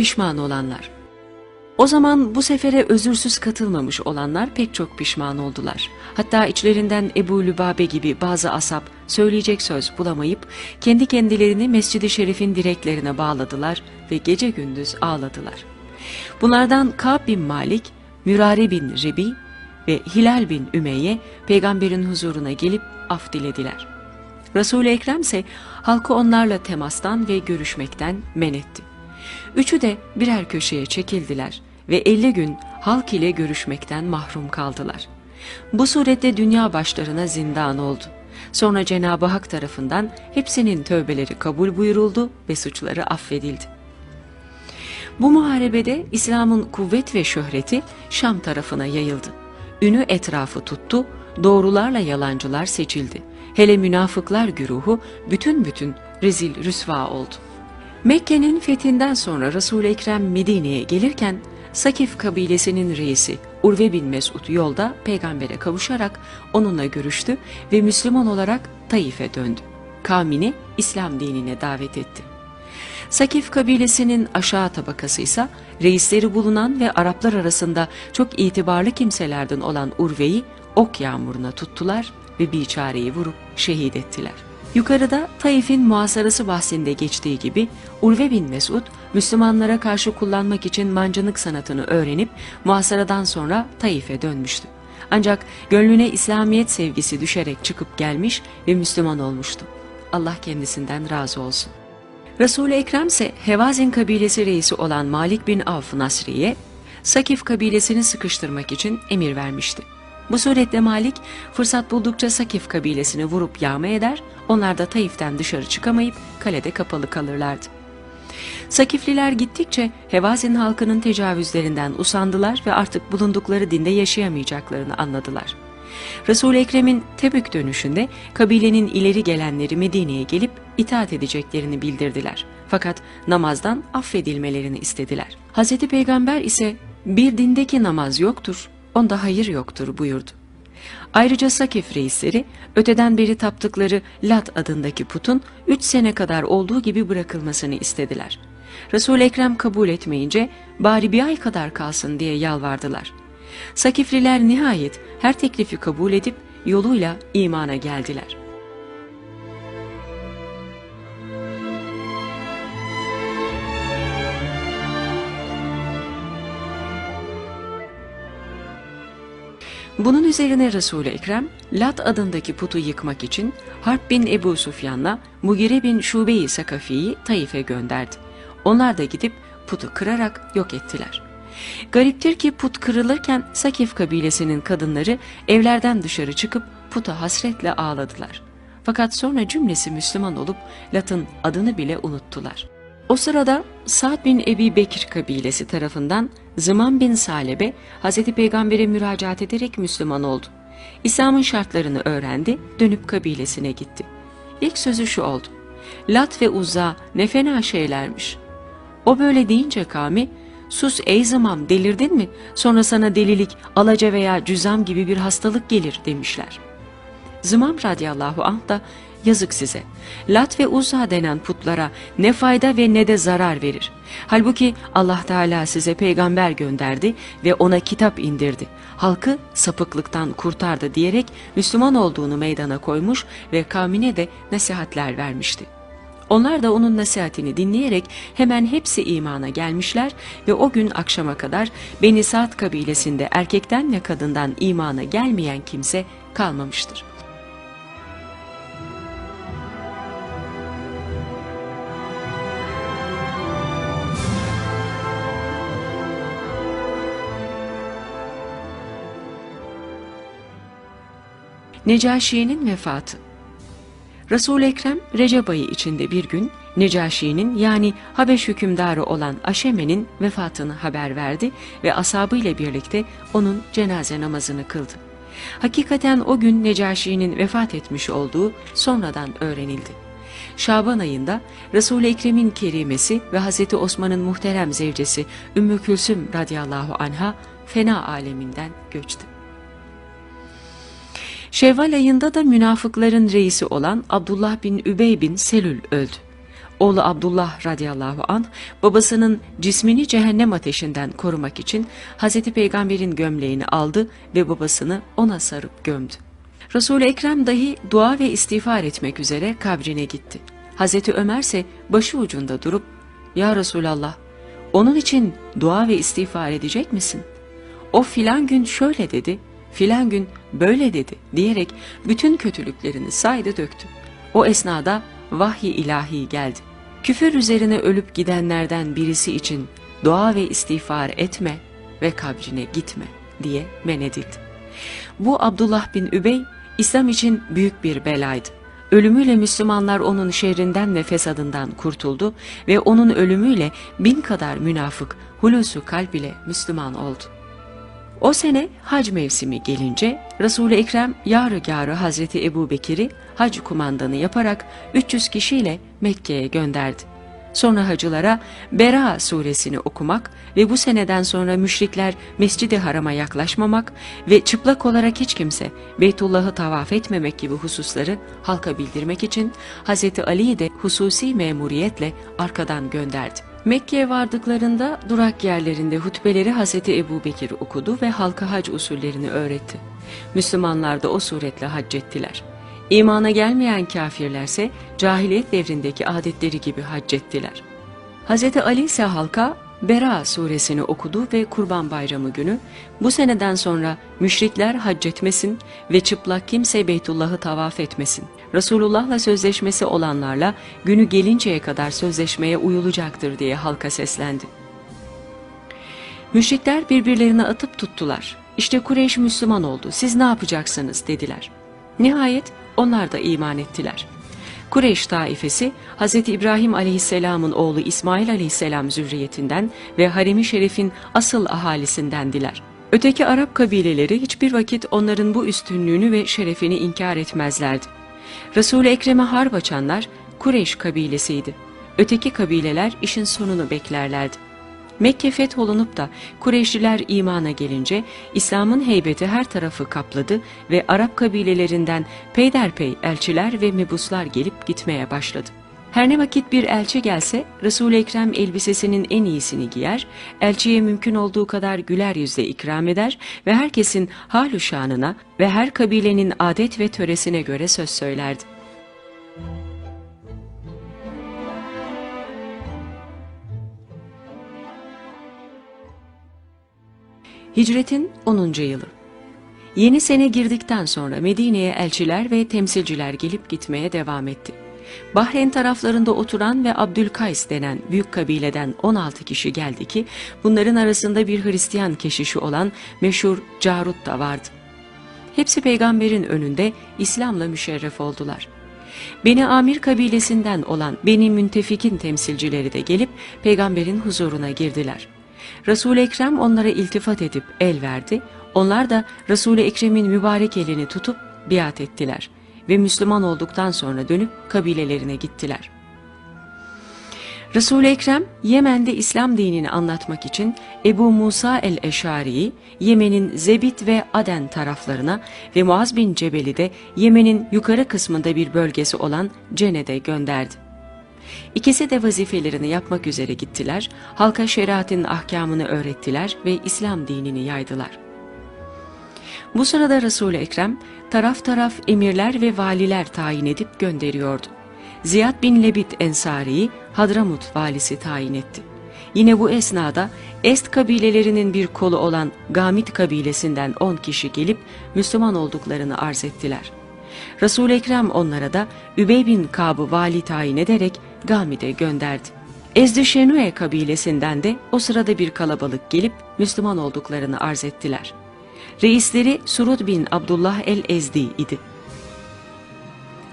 pişman olanlar. O zaman bu sefere özürsüz katılmamış olanlar pek çok pişman oldular. Hatta içlerinden Ebu Lübabe gibi bazı asap söyleyecek söz bulamayıp kendi kendilerini Mescid-i Şerif'in direklerine bağladılar ve gece gündüz ağladılar. Bunlardan Ka'b bin Malik, Mürare bin Rebi ve Hilal bin Ümeyye peygamberin huzuruna gelip af dilediler. Resul-i Ekrem ise halkı onlarla temastan ve görüşmekten men etti. Üçü de birer köşeye çekildiler ve 50 gün halk ile görüşmekten mahrum kaldılar. Bu surette dünya başlarına zindan oldu. Sonra Cenab-ı Hak tarafından hepsinin tövbeleri kabul buyuruldu ve suçları affedildi. Bu muharebede İslam'ın kuvvet ve şöhreti Şam tarafına yayıldı. Ünü etrafı tuttu, doğrularla yalancılar seçildi. Hele münafıklar güruhu bütün bütün rezil rüsva oldu. Mekke'nin fethinden sonra Resul-i Ekrem Medine'ye gelirken Sakif kabilesinin reisi Urve bin Mesud yolda peygambere kavuşarak onunla görüştü ve Müslüman olarak Taif'e döndü. Kavmini İslam dinine davet etti. Sakif kabilesinin aşağı tabakası ise reisleri bulunan ve Araplar arasında çok itibarlı kimselerden olan Urve'yi ok yağmuruna tuttular ve biçareyi vurup şehit ettiler. Yukarıda Taif'in muhasarası bahsinde geçtiği gibi Urve bin Mesud, Müslümanlara karşı kullanmak için mancınık sanatını öğrenip muhasaradan sonra Taif'e dönmüştü. Ancak gönlüne İslamiyet sevgisi düşerek çıkıp gelmiş ve Müslüman olmuştu. Allah kendisinden razı olsun. Resul-i Ekrem ise Hevazin kabilesi reisi olan Malik bin Avf Nasri'ye Sakif kabilesini sıkıştırmak için emir vermişti. Bu surette Malik fırsat buldukça Sakif kabilesini vurup yağma eder, onlar da Taif'ten dışarı çıkamayıp kalede kapalı kalırlardı. Sakifliler gittikçe Hevazin halkının tecavüzlerinden usandılar ve artık bulundukları dinde yaşayamayacaklarını anladılar. Resul-i Ekrem'in Tebük dönüşünde kabilenin ileri gelenleri Medine'ye gelip itaat edeceklerini bildirdiler. Fakat namazdan affedilmelerini istediler. Hz. Peygamber ise bir dindeki namaz yoktur, onda hayır yoktur buyurdu. Ayrıca Sakif reisleri öteden beri taptıkları Lat adındaki putun 3 sene kadar olduğu gibi bırakılmasını istediler. Resul-i Ekrem kabul etmeyince bari bir ay kadar kalsın diye yalvardılar. Sakifliler nihayet her teklifi kabul edip yoluyla imana geldiler. Bunun üzerine Resul-i Ekrem, Lat adındaki putu yıkmak için Harp bin Ebu Sufyan'la Mugire bin Şube-i Sakafi'yi Taif'e gönderdi. Onlar da gidip putu kırarak yok ettiler. Gariptir ki put kırılırken Sakif kabilesinin kadınları evlerden dışarı çıkıp puta hasretle ağladılar. Fakat sonra cümlesi Müslüman olup Lat'ın adını bile unuttular. O sırada Sa'd bin Ebi Bekir kabilesi tarafından Zıman bin Salebe Hazreti Peygamber'e müracaat ederek Müslüman oldu. İslam'ın şartlarını öğrendi, dönüp kabilesine gitti. İlk sözü şu oldu. Lat ve Uzza ne fena şeylermiş. O böyle deyince kavmi, sus ey Zımam delirdin mi? Sonra sana delilik, alaca veya cüzam gibi bir hastalık gelir demişler. Zımam radıyallahu anh da Yazık size. Lat ve Uzza denen putlara ne fayda ve ne de zarar verir. Halbuki Allah Teala size peygamber gönderdi ve ona kitap indirdi. Halkı sapıklıktan kurtardı diyerek Müslüman olduğunu meydana koymuş ve kavmine de nasihatler vermişti. Onlar da onun nasihatini dinleyerek hemen hepsi imana gelmişler ve o gün akşama kadar Beni Sa'd kabilesinde erkekten ve kadından imana gelmeyen kimse kalmamıştır. Necaşi'nin vefatı Resul-i Ekrem Recep ayı içinde bir gün Necaşi'nin yani Habeş hükümdarı olan Aşeme'nin vefatını haber verdi ve ashabı ile birlikte onun cenaze namazını kıldı. Hakikaten o gün Necaşi'nin vefat etmiş olduğu sonradan öğrenildi. Şaban ayında Resul-i Ekrem'in kerimesi ve Hazreti Osman'ın muhterem zevcesi Ümmü Külsüm radıyallahu anha fena aleminden göçtü. Şevval ayında da münafıkların reisi olan Abdullah bin Übey bin Selül öldü. Oğlu Abdullah radıyallahu anh babasının cismini cehennem ateşinden korumak için Hazreti Peygamber'in gömleğini aldı ve babasını ona sarıp gömdü. Resul-i Ekrem dahi dua ve istiğfar etmek üzere kabrine gitti. Hazreti Ömer ise başı ucunda durup "Ya Resulallah, onun için dua ve istiğfar edecek misin? O filan gün şöyle dedi, filan gün böyle dedi diyerek bütün kötülüklerini saydı döktü. O esnada vahiy ilahi geldi. Küfür üzerine ölüp gidenlerden birisi için dua ve istiğfar etme ve kabrine gitme diye men edildi. Bu Abdullah bin Übey İslam için büyük bir belaydı. Ölümüyle Müslümanlar onun şerrinden ve fesadından kurtuldu ve onun ölümüyle bin kadar münafık hulusu kalp ile Müslüman oldu. O sene hac mevsimi gelince Resul-i Ekrem yarı Hazreti Ebu Bekir'i hac kumandanı yaparak 300 kişiyle Mekke'ye gönderdi. Sonra hacılara Bera suresini okumak ve bu seneden sonra müşrikler Mescid-i Haram'a yaklaşmamak ve çıplak olarak hiç kimse Beytullah'ı tavaf etmemek gibi hususları halka bildirmek için Hz. Ali'yi de hususi memuriyetle arkadan gönderdi. Mekke'ye vardıklarında durak yerlerinde hutbeleri Hz. Ebu Bekir okudu ve halka hac usullerini öğretti. Müslümanlar da o suretle hac ettiler. İmana gelmeyen kafirlerse cahiliyet devrindeki adetleri gibi hac ettiler. Hz. Ali ise halka Bera suresini okudu ve Kurban Bayramı günü bu seneden sonra müşrikler hac etmesin ve çıplak kimse Beytullah'ı tavaf etmesin. Resulullah'la sözleşmesi olanlarla günü gelinceye kadar sözleşmeye uyulacaktır diye halka seslendi. Müşrikler birbirlerine atıp tuttular. İşte Kureyş Müslüman oldu, siz ne yapacaksınız dediler. Nihayet onlar da iman ettiler. Kureyş taifesi Hz. İbrahim aleyhisselamın oğlu İsmail aleyhisselam zürriyetinden ve haremi şerifin asıl ahalisindendiler. Öteki Arap kabileleri hiçbir vakit onların bu üstünlüğünü ve şerefini inkar etmezlerdi. Resul-i Ekrem'e harp açanlar Kureyş kabilesiydi. Öteki kabileler işin sonunu beklerlerdi. Mekke fetholunup da Kureyşliler imana gelince İslam'ın heybeti her tarafı kapladı ve Arap kabilelerinden peyderpey elçiler ve mebuslar gelip gitmeye başladı. Her ne vakit bir elçi gelse Resul-i Ekrem elbisesinin en iyisini giyer, elçiye mümkün olduğu kadar güler yüzle ikram eder ve herkesin halu şanına ve her kabilenin adet ve töresine göre söz söylerdi. Hicretin 10. yılı. Yeni sene girdikten sonra Medine'ye elçiler ve temsilciler gelip gitmeye devam etti. Bahreyn taraflarında oturan ve Abdülkays denen büyük kabileden 16 kişi geldi ki bunların arasında bir Hristiyan keşişi olan meşhur Carut da vardı. Hepsi peygamberin önünde İslam'la müşerref oldular. Beni Amir kabilesinden olan Beni Müntefik'in temsilcileri de gelip peygamberin huzuruna girdiler.'' Resul-i Ekrem onlara iltifat edip el verdi. Onlar da Resul-i Ekrem'in mübarek elini tutup biat ettiler ve Müslüman olduktan sonra dönüp kabilelerine gittiler. Resul-i Ekrem Yemen'de İslam dinini anlatmak için Ebu Musa el-Eşari'yi Yemen'in Zebit ve Aden taraflarına ve Muaz bin Cebel'i Yemen'in yukarı kısmında bir bölgesi olan Cene'de gönderdi. İkisi de vazifelerini yapmak üzere gittiler, halka şeriatın ahkamını öğrettiler ve İslam dinini yaydılar. Bu sırada Resul-i Ekrem taraf taraf emirler ve valiler tayin edip gönderiyordu. Ziyad bin Lebit Ensari'yi Hadramut valisi tayin etti. Yine bu esnada Est kabilelerinin bir kolu olan Gamit kabilesinden 10 kişi gelip Müslüman olduklarını arz ettiler. Resul-i Ekrem onlara da Übey bin Kab'ı vali tayin ederek Gami'de gönderdi. Ezdüşenue kabilesinden de o sırada bir kalabalık gelip Müslüman olduklarını arz ettiler. Reisleri Surud bin Abdullah el-Ezdi idi.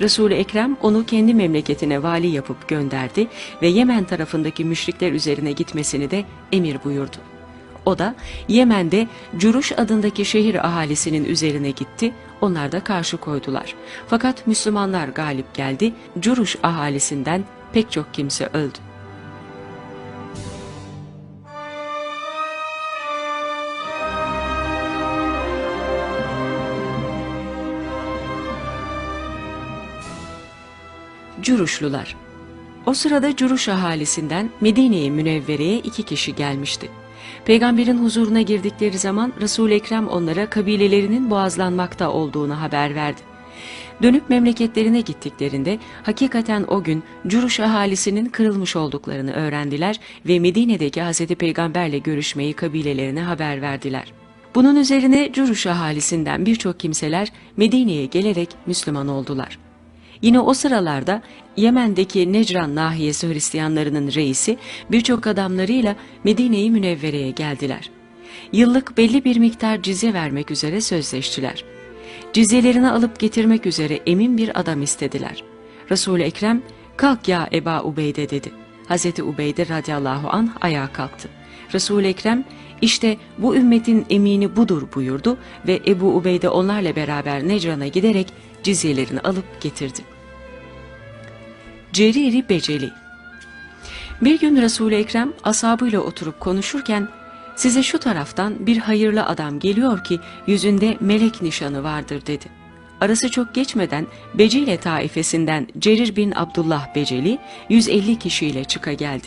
Resul-i Ekrem onu kendi memleketine vali yapıp gönderdi ve Yemen tarafındaki müşrikler üzerine gitmesini de emir buyurdu. O da Yemen'de Curuş adındaki şehir ahalisinin üzerine gitti, onlar da karşı koydular. Fakat Müslümanlar galip geldi, Curuş ahalisinden pek çok kimse öldü. Cüruşlular O sırada Curuş ahalisinden Medine-i Münevvere'ye iki kişi gelmişti. Peygamberin huzuruna girdikleri zaman Resul-i Ekrem onlara kabilelerinin boğazlanmakta olduğunu haber verdi. Dönüp memleketlerine gittiklerinde hakikaten o gün Curuş ahalisinin kırılmış olduklarını öğrendiler ve Medine'deki Hz. Peygamberle görüşmeyi kabilelerine haber verdiler. Bunun üzerine Curuş ahalisinden birçok kimseler Medine'ye gelerek Müslüman oldular. Yine o sıralarda Yemen'deki Necran nahiyesi Hristiyanlarının reisi birçok adamlarıyla Medine-i Münevvere'ye geldiler. Yıllık belli bir miktar cizye vermek üzere sözleştiler. Cizyelerini alıp getirmek üzere emin bir adam istediler. Resul-i Ekrem, kalk ya Eba Ubeyde dedi. Hazreti Ubeyde radıyallahu anh ayağa kalktı. Resul-i Ekrem, işte bu ümmetin emini budur buyurdu ve Ebu Ubeyde onlarla beraber Necran'a giderek cizyelerini alıp getirdi. Ceriri Beceli Bir gün Resul-i Ekrem ashabıyla oturup konuşurken size şu taraftan bir hayırlı adam geliyor ki yüzünde melek nişanı vardır dedi. Arası çok geçmeden Becile taifesinden Cerir bin Abdullah Beceli 150 kişiyle çıka geldi.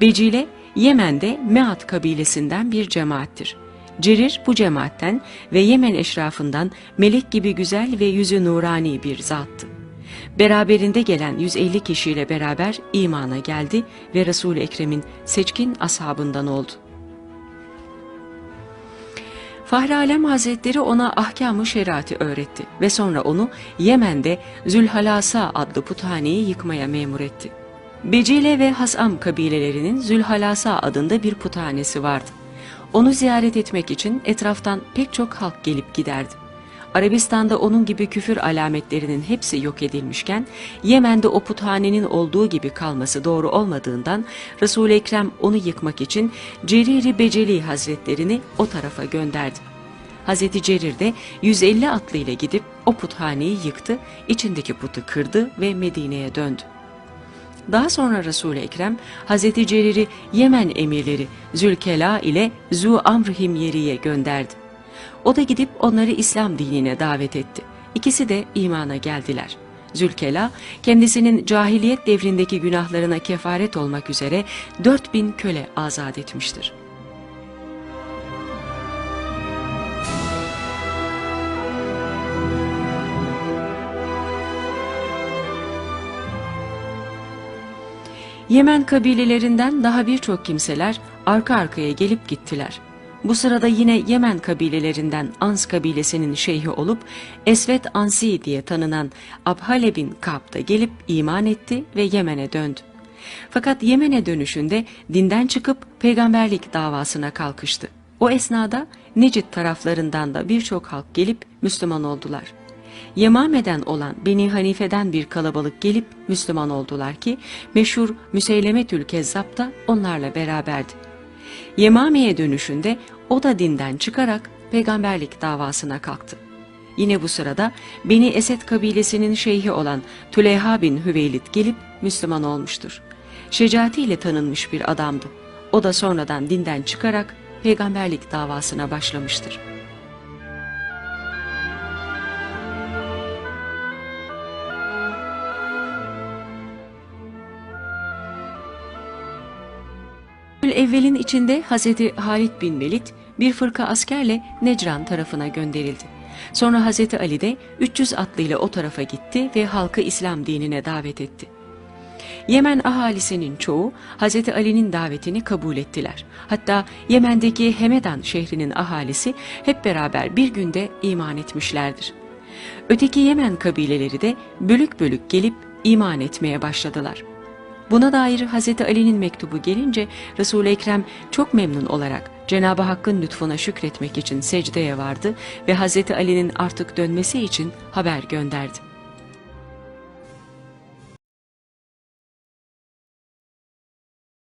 Becile Yemen'de Meat kabilesinden bir cemaattir. Cerir bu cemaatten ve Yemen eşrafından melek gibi güzel ve yüzü nurani bir zattı. Beraberinde gelen 150 kişiyle beraber imana geldi ve Resul-i Ekrem'in seçkin ashabından oldu. Fahri Alem Hazretleri ona ahkamı şeriatı öğretti ve sonra onu Yemen'de Zülhalasa adlı puthaneyi yıkmaya memur etti. Becile ve Hasam kabilelerinin Zülhalasa adında bir puthanesi vardı. Onu ziyaret etmek için etraftan pek çok halk gelip giderdi. Arabistan'da onun gibi küfür alametlerinin hepsi yok edilmişken Yemen'de o puthanenin olduğu gibi kalması doğru olmadığından Resul-i Ekrem onu yıkmak için Ceriri Beceli Hazretlerini o tarafa gönderdi. Hazreti Cerir de 150 atlı ile gidip o puthaneyi yıktı, içindeki putu kırdı ve Medine'ye döndü. Daha sonra Resul-i Ekrem Hazreti Cerir'i Yemen emirleri Zülkela ile Zu Amr Himyeri'ye gönderdi. O da gidip onları İslam dinine davet etti. İkisi de imana geldiler. Zülkela kendisinin cahiliyet devrindeki günahlarına kefaret olmak üzere 4000 köle azat etmiştir. Yemen kabilelerinden daha birçok kimseler arka arkaya gelip gittiler. Bu sırada yine Yemen kabilelerinden Ans kabilesinin şeyhi olup Esvet Ansi diye tanınan Abhale bin Kab gelip iman etti ve Yemen'e döndü. Fakat Yemen'e dönüşünde dinden çıkıp peygamberlik davasına kalkıştı. O esnada Necid taraflarından da birçok halk gelip Müslüman oldular. Yemame'den olan Beni Hanife'den bir kalabalık gelip Müslüman oldular ki meşhur Müseylemetül Kezzab da onlarla beraberdi. Yemame'ye dönüşünde o da dinden çıkarak peygamberlik davasına kalktı. Yine bu sırada Beni Esed kabilesinin şeyhi olan Tüleyha bin Hüveylid gelip Müslüman olmuştur. Şecaatiyle tanınmış bir adamdı. O da sonradan dinden çıkarak peygamberlik davasına başlamıştır. Evvelin içinde Hazreti Halid bin Velid bir fırka askerle Necran tarafına gönderildi. Sonra Hazreti Ali de 300 atlıyla o tarafa gitti ve halkı İslam dinine davet etti. Yemen ahalisinin çoğu Hazreti Ali'nin davetini kabul ettiler. Hatta Yemen'deki Hemedan şehrinin ahalisi hep beraber bir günde iman etmişlerdir. Öteki Yemen kabileleri de bölük bölük gelip iman etmeye başladılar.'' Buna dair Hazreti Ali'nin mektubu gelince Resul-i Ekrem çok memnun olarak Cenab-ı Hakk'ın lütfuna şükretmek için secdeye vardı ve Hazreti Ali'nin artık dönmesi için haber gönderdi.